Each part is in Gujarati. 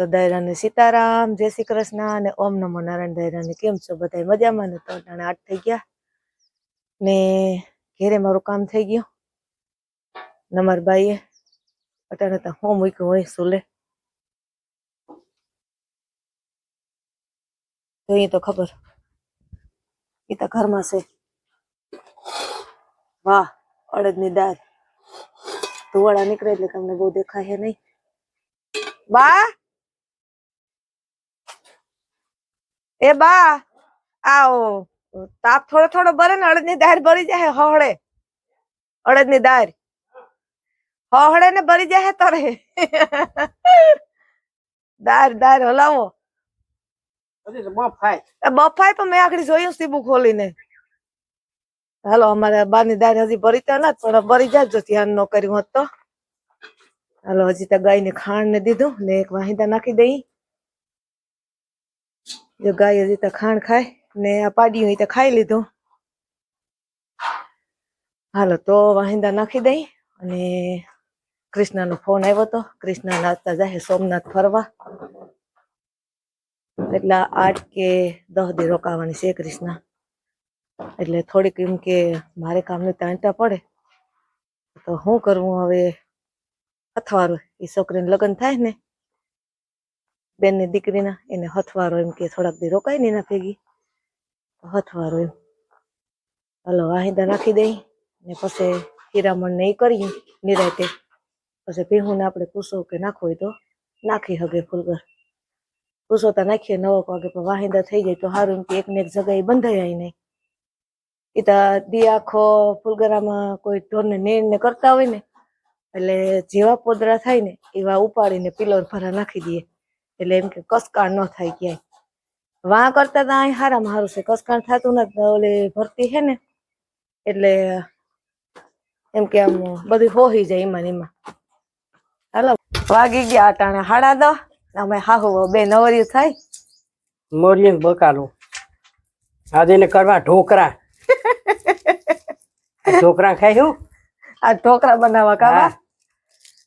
તો દાયરાને સીતારામ, જય શ્રી કૃષ્ણ અને ઓમ નમો નારાયણ. દાયરાને કેમ છો બધા મજામાં ને તો? અટાણે આઠ થઈ ગયા. ને ઘેરે મારું કામ થઈ ગયું. ને મારા અટાણે તો હું મૂક્યું હોય સુલે. જોઈએ તો ખબર. એ તો ઘરમાં છે. વાહ, અડદની દાળ. ધુવાળા નીકળે એટલે તમને બહુ દેખાય નહીં. બા! એ બા આવો. તાપ થોડો થોડો ભરે ને અડદની દાળ ભરી જાય હોહળે. અડદની દાળ. હળે ને ભરી જાય તારે. દાળ દાળ હલાવો. બફાય પણ મેં આખડી જોયું સીબુ ખોલીને. હાલો અમારે બાની દાળ હજી ભરી તો ના પણ ભરી જાય જો ધ્યાન ન કર્યું હોત તો. હાલો હજી તો ગાય ને ખાંડ ને દીધું ને એક વાહિંદા નાખી દઈ. જો ગાય હજી તો ખાણ ખાય ને આ પાડ્યું તો ખાઈ લીધું. હાલો તો વાહિંદા નાખી દઈ અને કૃષ્ણનો ફોન આવ્યો હતો કૃષ્ણ નાચતા જાય સોમનાથ ફરવા. એટલે આઠ કે દસ દી રોકાવાની છે કૃષ્ણ. એટલે થોડીક એમ કે મારે કામની તાંટા પડે. તો શું કરવું હવે અથવારું? એ છોકરીને લગ્ન થાય ને? બેનની દીકરીના એને હથવારો એમ કે થોડાક દી રોકાય ને એના ભેગી. હથવારો એમ. હલો, વાહિંદા નાખી દઈ ને પછી હીરામણ ને એ કરીએ નિરાતે. પછી ભીહુને આપણે પૂછો કે નાખવું હોય તો નાખી હગે ફૂલગર. પૂછો તો નાખીએ નવો વાગે, પણ વાહિંદા થઈ જાય તો સારું એમ કે એક ને એક જગ્યાએ બંધાય નહીં. એ તો દી આખો ફૂલગરામાં કોઈ ઢોરને નેણ ને કરતા હોય ને, એટલે જેવા પોદરા થાય ને એવા ઉપાડીને પિલર ભરા નાખી દઈએ. એટલે એમ કે કસકાણ ન થાય ક્યાંય. વાં કરતા તો અહીં હારામાં સારું છે. કસકાણ થતું નથી ઓલે ભરતી છે ને એટલે એમ કે આમ બધું હોઈ જાય એમાં એમાં. હાલો વાગી ગયા અટાણે હાડા દો અમે હાહુ બે નવરિયું થાય. મોરલી બકાલું. આજે એને કરવા ઢોકરા. ઢોકરા ખાય હું? આ ઢોકરા બનાવવા કાવા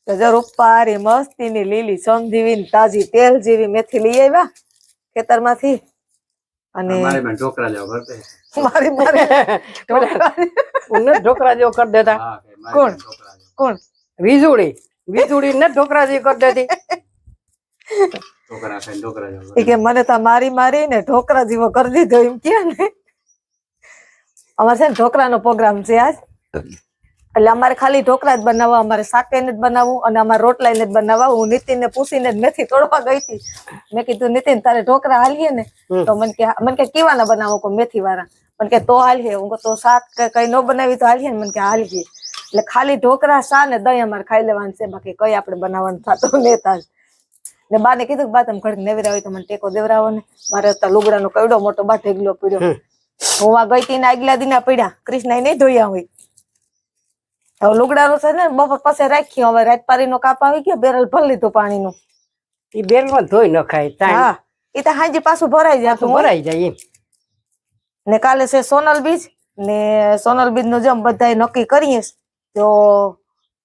તો ઉપારી મસ્તી મસ્તીની લીલી સમજીવી તાજી તેલ જેવી મેથી લઈ આવ્યા ખેતરમાંથી. અને ઢોકરા જેવો મારી મારી ઢોકરા ઢોકરા જેવો કરી દેતા. કોણ? કોણ? વીજળી. વીજળી ને ઢોકરા જેવી કરી દેતી. કે મને તો મારી મારી ને ઢોકરા જેવો કરી દીધો એમ કે ને. અમારે છે ને ઢોકરાનો પ્રોગ્રામ છે આજ. એટલે અમારે ખાલી ઢોકળા જ બનાવવા અમારે શાકેને જ બનાવવું અને અમારે રોટલાઈને જ બનાવવા. હું નીતિન ને પૂછીને જ મેથી તોડવા ગઈ હતી. મેં કીધું નીતિન તારે ઢોકળા હાલીએ ને? તો મને કે મને કે કેવાના બનાવો કો મેથી વાળા મને કે તો હાલીએ. હું તો શાક કે કઈ ન બનાવી તો હાલીએ ને? મને કે હાલીએ. એટલે ખાલી ઢોકળા શા ને દહીં અમારે ખાઈ લેવાનું છે. બાકી કઈ આપણે બનાવવાનું થતું નેતા ને બાને કીધું કે બા તમે ઘડીક નેવરા હોય તો મને ટેકો દેવરાવો ને. મારે અત્યારે લુગડાનો કયડો મોટો બા ઢેગલો પીડ્યો. હું આ ગઈ તી ને આગલા દીના પડ્યા. કૃષ્ણ નહીં ધોયા હોય. હવે લુગડાનો છે ને બપોર પાસે રાખ્યો હવે રાત પારીનો કાપ આવી ગયો બેરલ ભરી લીધું પાણીનું. એ બેલમાં ધોઈ નખાય હા એ તો હાજી પાછું ભરાઈ જાય. ભરાઈ જાય એમ. ને કાલે છે સોનલ બીજ ને સોનલ બીજનું જેમ બધા નક્કી કરીએ. તો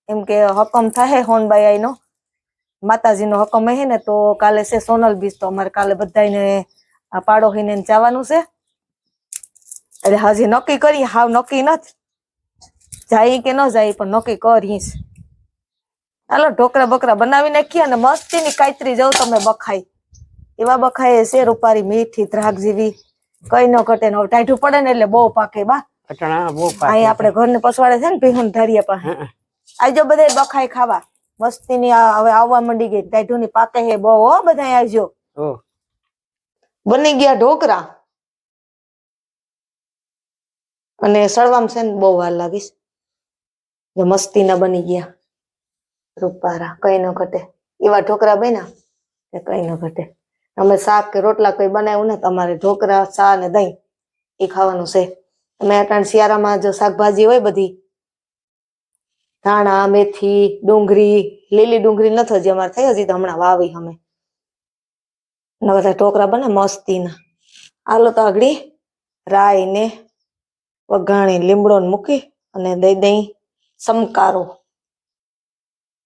એમ કે હકમ થાય હોનબાઈ માતાજી માતાજીનો હકમ હે ને તો કાલે છે સોનલ બીજ તો અમારે કાલે બધાને આ પાડો હઈને જવાનું છે. એટલે હજી નક્કી કરીએ હાવ નક્કી નથી. જાય કે ન જાય પણ નક્કી કરીશ. હાલો ઢોકરા બકરા બનાવી નાખીએ અને મસ્તીની કાયતરી જવું તમે બખાઈ. એવા બખાય છે રૂપારી મીઠી દ્રાગ જેવી. કઈ ન ઘટે ને ટાઢું પડે ને એટલે બહુ પાકે બા. અટણા બહુ અહીં આપણે ઘરને પસવાડે છે ને ભીહું ધારિયા પાસે. આવજો બધા બખાઈ ખાવા. મસ્તીની હવે આવવા મંડી ગઈ. ટાઢું ની પાકે હે બહુ હો બધા આવજો. બની ગયા ઢોકરા. અને સળવામ છે ને બહુ વાર લાગીશ. જો મસ્તીના બની ગયા. રૂપારા, કઈ ન ઘટે. એવા ઢોકરા બન્યા કે કઈ ન ઘટે. અમે શાક કે રોટલા કઈ બનાવ્યું ને તમારે ઢોકરા, ચા ને દહીં એ ખાવાનું છે. અમે અટાણ શિયાળામાં જો શાકભાજી હોય બધી, ધાણા, મેથી, ડુંગળી, લીલી ડુંગળી નથી હજી અમારે થઈ હજી તો હમણાં વાવી અમે. ને બધા ઢોકરા બને મસ્તીના. આલો તો આગળી રાઈ ને વઘાણી લીમડો મૂકી અને દઈ દઈ સમકારો.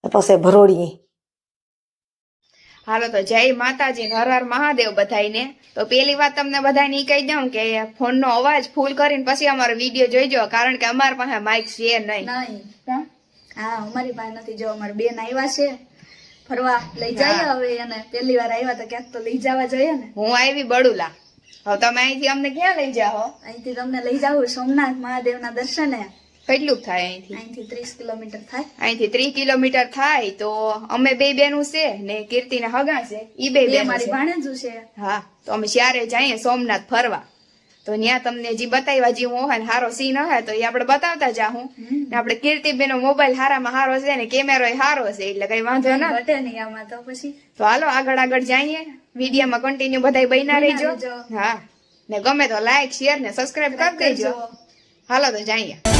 પછી ભરોડી હાલો તો જય માતાજી હર હર મહાદેવ બધાઈને તો પેલી વાત તમને બધાને ઈ કહી દઉં કે ફોનનો અવાજ ફૂલ કરીને પછી અમારો વીડિયો જોઈજો કારણ કે અમાર પાસે માઇક છે નહીં. નહીં. હા? હા અમારી પાસે નથી. જો અમારા બેન આવ્યા છે ફરવા લઈ જાય હવે એને. પહેલી વાર આવ્યા તો ક્યાંક તો લઈ જવા જોઈએ ને. હું આવી બડુલા. હવે તમે અહીંથી અમને ક્યાં લઈ જાઓ? અહીંથી તમને લઈ જાવ સોમનાથ મહાદેવના દર્શને. કેટલું થાય અહીંથી? અહીંથી ત્રીસ કિલોમીટર થાય. અહીંથી ત્રીસ કિલોમીટર થાય તો અમે બે બેનું છે ને કીર્તિને હગા છે ઈ બે બે મારી ભાણેજું છે. હા તો અમે ત્યારે જઈએ સોમનાથ ફરવા. તો ત્યાં તમને જે બતાવ્યા જે હોય ને હારો સીન હોય તો એ આપણે બતાવતા જાહું. ને આપણે કીર્તિબેનો મોબાઈલ હારામાં હારો છે ને કેમેરો હારો છે એટલે કઈ વાંધો ના ઘટે નહીં આમાં તો પછી. તો હાલો આગળ આગળ જઈએ. વિડીયોમાં કન્ટિન્યુ બધા બન્યા રહેજો. હા. ને ગમે તો લાઈક શેર ને સબસ્ક્રાઇબ કરી દેજો. હાલો તો જઈએ.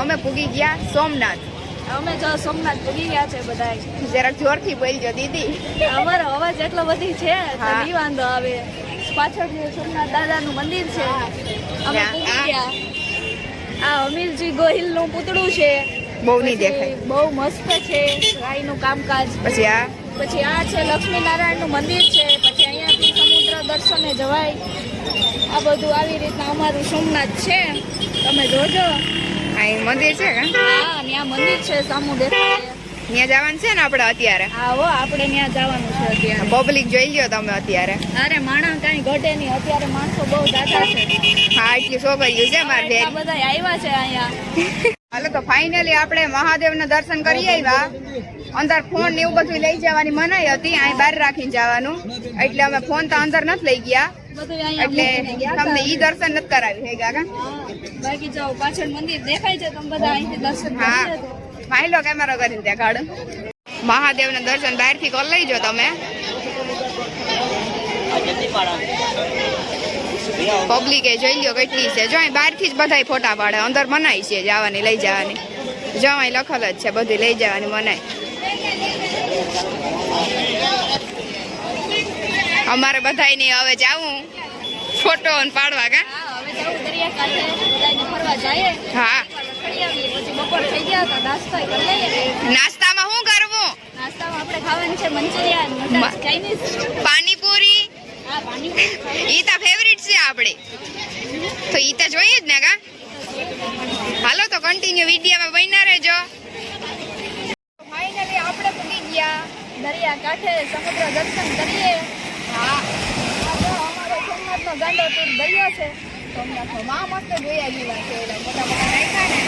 અમે પૂગી ગયા સોમનાથ. અમે જો સોમનાથ પૂગી ગયા છે બધા જરાક જોરથી બોલજો દીદી. અમારો અવાજ એટલો બધી છે નહીં વાંધો આવે. પાછળ સોમનાથ દાદાનું મંદિર છે. અમે પૂગી ગયા. આ અમીરજી ગોહિલનું પૂતળું છે. બહુ નહીં દેખાય. બહુ મસ્ત છે ગાયનું કામકાજ. પછી આ? પછી આ છે લક્ષ્મીનારાયણનું મંદિર છે. પછી અહીંયાથી સમુદ્ર દર્શને જવાય. આ બધું આવી રીતના અમારું સોમનાથ છે. તમે જોજો. અહીં મંદિર છે કે? હા ત્યાં મંદિર છે સામું દેખાય ત્યાં જવાનું છે ને આપણે અત્યારે? હા હો આપણે ત્યાં જવાનું છે અત્યારે. પબ્લિક જોઈ લ્યો તમે અત્યારે. અરે માણસ કાંઈ ઘટે નહીં. અત્યારે માણસો બહુ દાદા છે. હા એટલી ગયું છે મારે બેન. બધા આવ્યા છે અહીંયા. હાલો તો ફાઇનલી આપણે મહાદેવના દર્શન કરી આવ્યા. અંદર ફોન ને એવું બધું લઈ જવાની મનાઈ હતી. અહીં બહાર રાખીને જવાનું. એટલે અમે ફોન તો અંદર નથી લઈ ગયા. એટલે તમને ઈ દર્શન નથી કરાવ્યું હે કાકા? બાકી જાઓ પાછળ મંદિર દેખાય છે તમે બધા અહીંથી દર્શન હા. કરી લો કેમેરો કરીને ત્યાં કાઢો મહાદેવના દર્શન બહારથી કરી લઈજો તમે. પબ્લિકે જોઈ લ્યો કેટલી છે. જો બહારથી જ બધા ફોટા પાડે. અંદર મનાય છે જવાની લઈ જવાની. જો લખલ જ છે બધી લઈ જવાની મનાઈ અમારે બધાય નહીં હવે જાવું. ફોટો પાડવા કા? હા નાસ્તામાં શું કરવું? પાણીપુરી? ઈ તો ફેવરિટ છે આપણે તો ઈ તો જોઈએ જ ને કા? હાલો તો કન્ટિન્યુ વિડીયામાં બન્યા રહેજો. ફાઇનલી આપણે પૂકી ગયા. દરિયા કાંઠે સમુદ્ર દર્શન કરીએ. સોમનાથનો ગાંડો ટૂર દરિયો છે માં મસ્ત જોયા જેવા છે એલા મોટા મોટા ને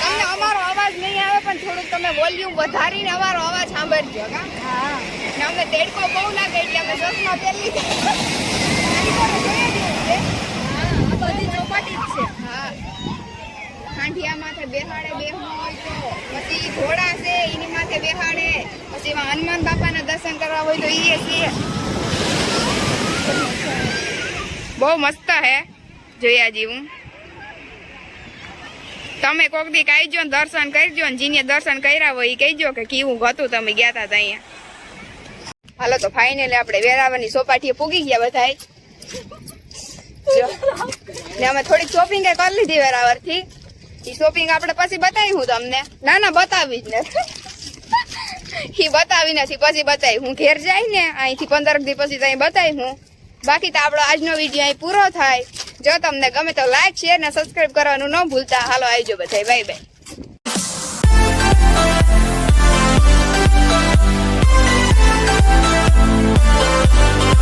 તમને અમારો અવાજ નહીં આવે પણ થોડુંક તમે વોલ્યુમ વધારીને અમારો અવાજ સાંભળજો હા. ને અમને તેડકો બહુ લાગે એટલે અમે ચશ્મા પહેરી બધી ચોપાટી જ છે હા ખાંડિયા માથે બેહાડે બેહવું પછી ઘોડા છે એની માથે બેહાડે પછી એમાં હનુમાન બાપાના દર્શન કરવા હોય તો ઈ છે બહુ મસ્ત હે. જોયા જેવું. તમે કોક દી કહીજો ને દર્શન કરજો ને જીને દર્શન કર્યા હોય એ કહીજો કે કેવું હતું તમે ગયા હતા અહીંયા. હાલો તો ફાઇનલી આપણે વેરાવાની સોપાટીએ પૂગી ગયા બધા ને અમે થોડીક શોપિંગ કરી લીધી વેરાવળથી. ઈ શોપિંગ આપણે પછી બતાવી હું તમને. ના ના, બતાવી જ ને એ બતાવી નથી પછી બતાવી હું ઘેર જાય ને અહીંથી પંદર દી પછી ત્યાં બતાવી હું બાકી તો આપણો આજનો વીડિયો અહીં પૂરો થાય. જો તમને ગમે તો લાઈક શેર ને સબસ્ક્રાઇબ કરવાનું ન ભૂલતા. હાલો, આવજો બધા બાય બાય